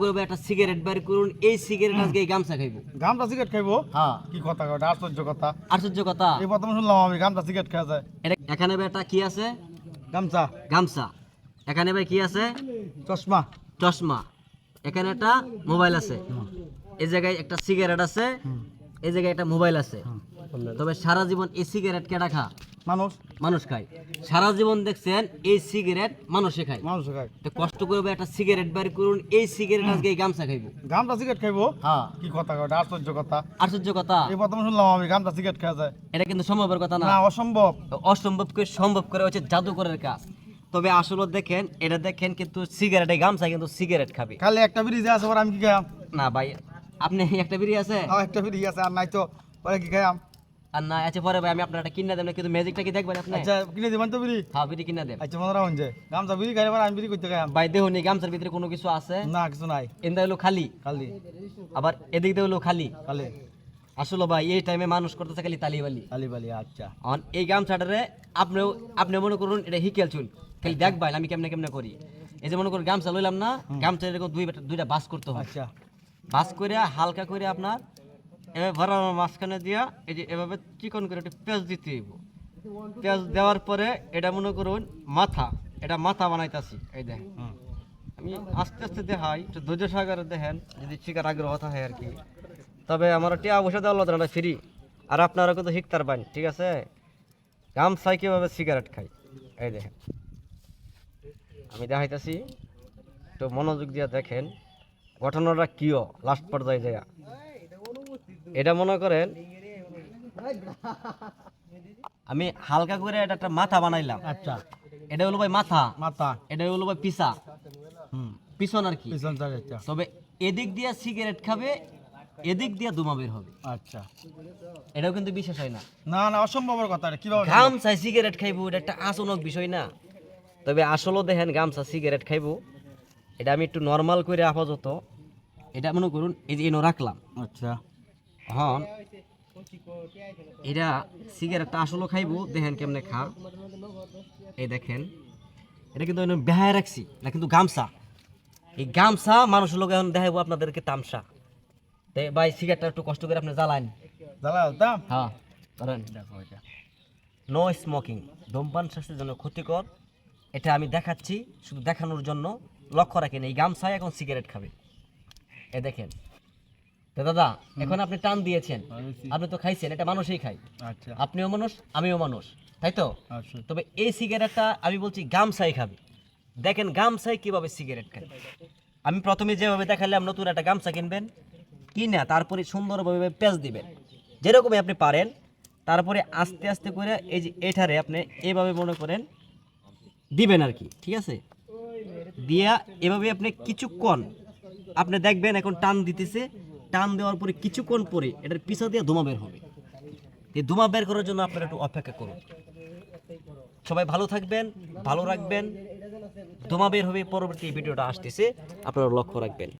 করে একটা সিগারেট বের করুন এই সিগারেট আজকে এই গামছা খাইবো। গামটা সিগারেট খাইবো? হ্যাঁ। কি কথা কয় আশ্চর্য কথা। আশ্চর্য কথা। এই প্রথম শুনলাম আমি গামটা সিগারেট খাওয়া যায়। এখানে ভাই একটা কি আছে? গামছা। গামছা। এখানে ভাই কি আছে? চশমা। চশমা। এখানে একটা মোবাইল আছে। এই জায়গায় একটা সিগারেট আছে। এই জায়গায় একটা মোবাইল আছে। তবে সারা জীবন এই সিগারেট কেটা খা? মানুষ। মানুষ খায়। সারা জীবন দেখছেন এই সিগারেট মানুষে খায়। মানুষ খায়। তো কষ্ট করে একটা সিগারেট বের করুন এই সিগারেট আজকে এই গামছা খাইবো। গামটা সিগারেট খাইবো? হ্যাঁ। কি কথা কয় আশ্চর্য কথা। আশ্চর্য কথা? এই প্রথম শুনলাম আমি গামটা সিগারেট খাওয়া যায়। এটা কিন্তু সম্ভবের কথা না। না অসম্ভব। অসম্ভবকে সম্ভব করে হচ্ছে জাদুকরের কাজ। তবে আসলে দেখেন এটা দেখেন কিন্তু সিগারেট এই গামছা কিন্তু সিগারেট খাবে। খালি একটা ব্রিজ আছে পরে আমি কি খাইয়াম? না ভাই আপনি একটা বিড়ি আছে? আর একটা ব্রিজ আছে আর নাই তো পরে কি খাইয়াম? আর না আছে পরে ভাই আমি আপনার একটা কিনে দেব না কিন্তু ম্যাজিকটা কি দেখবেন আপনি? আচ্ছা কিনে দিবেন তো বিড়ি? হ্যাঁ বিড়ি কিনে দেব। আচ্ছা মনে রাখুন যে গামছা বিড়ি খাইলে পরে আমি বিড়ি করতে খাইয়াম। ভাই দেহ নেই গামছার ভিতরে কোনো কিছু আছে? না কিছু নাই। এন্দা হলো খালি? খালি। আবার এদিক দিয়ে হলো খালি? খালি। আসলে ভাই এই টাইমে মানুষ করতেছে খালি তালিবালি খালি বালি আচ্ছা। অন এই গামছাটারে আপনিও আপনি মনে করুন এটা হিকেল চুল। খালি দেখ ভাই আমি কেমনে কেমনে করি। এই যে মনে করুন গামছা লইলাম না গামছা এরকম দুই দুইটা বাস করতে হয়। আচ্ছা। বাস করে হালকা করে আপনার এভাবে ভরা মাঝখানে দিয়া এই যে এভাবে চিকন করে একটু পেঁয়াজ দিতে হইব। পেঁয়াজ দেওয়ার পরে এটা মনে করুন মাথা এটা মাথা বানাইতাছি এই দেখেন। আমি আস্তে আস্তে দেখাই একটু ধৈর্য সাগরে দেখেন যদি শিকার আগ্রহ থাকে আর কি। তবে আমার টিয়া পয়সা দেওয়া না ফ্রি আর আপনারা কিন্তু শিখতার পান ঠিক আছে? গামছাই কীভাবে সিগারেট খাই এই দেখেন। আমি দেখাইতেছি একটু মনোযোগ দিয়ে দেখেন ঘটনাটা কিও লাস্ট পর্যায়ে যায় এটা মনে করেন আমি হালকা করে এটা একটা মাথা বানাইলাম। আচ্ছা। এটা হলো ভাই মাথা। মাথা। এটা হলো ভাই পিসা। হুম পিছন আর কি। পিছন তবে এদিক দিয়ে সিগারেট খাবে এদিক দিয়ে দুমা বের হবে। আচ্ছা। এটাও কিন্তু বিশেষ হয় না। না না অসম্ভবের কথা এটা কীভাবে গামছায় সিগারেট খাইবো এটা একটা আসনক বিষয় না। তবে আসলেও দেখেন গামছা সিগারেট খাইবো। এটা আমি একটু নর্মাল করে আপাতত এটা মনে করুন এই যে এনো রাখলাম। আচ্ছা। হন এটা সিগারেটটা আসলে খাইবো দেখেন কেমনে খা। এই দেখেন এটা কিন্তু বেহায় রাখছি না কিন্তু গামছা। এই গামছা মানুষের লোক এখন দেখাবো আপনাদেরকে তামসা। তে ভাই সিগারেটটা একটু কষ্ট করে আপনি জ্বালান জ্বালা দাম। হ্যাঁ ধরেন দেখো এটা নো স্মোকিং ধূমপান স্বাস্থ্যের জন্য ক্ষতিকর এটা আমি দেখাচ্ছি শুধু দেখানোর জন্য। লক্ষ্য রাখেন এই গামছায় এখন সিগারেট খাবে। এ দেখেন তো দাদা এখন আপনি টান দিয়েছেন। আপনি তো খাইছেন এটা মানুষই খায়। আচ্ছা। আপনিও মানুষ আমিও মানুষ তাই তো? আচ্ছা। তবে এই সিগারেটটা আমি বলছি গামছাই খাবে। দেখেন গামছাই কীভাবে সিগারেট খায়। আমি প্রথমে যেভাবে দেখালাম নতুন একটা গামছা কিনবেন কিনা তারপরে সুন্দরভাবে পেঁচ দিবেন। যেরকমই আপনি পারেন তারপরে আস্তে আস্তে করে এই যে এঠারে আপনি এভাবে মনে করেন দিবেন আর কি ঠিক আছে? দিয়া এভাবে আপনি কিছুক্ষণ আপনি দেখবেন এখন টান দিতেছে টান দেওয়ার পরে কিছুক্ষণ পরে এটার পিছা দিয়ে ধোঁয়া বের হবে। এই ধোঁয়া বের করার জন্য আপনারা একটু অপেক্ষা করুন। সবাই ভালো থাকবেন, ভালো রাখবেন। ধোঁয়া বের হবে, পরবর্তী ভিডিওটা আসতেছে। আপনারা লক্ষ্য রাখবেন।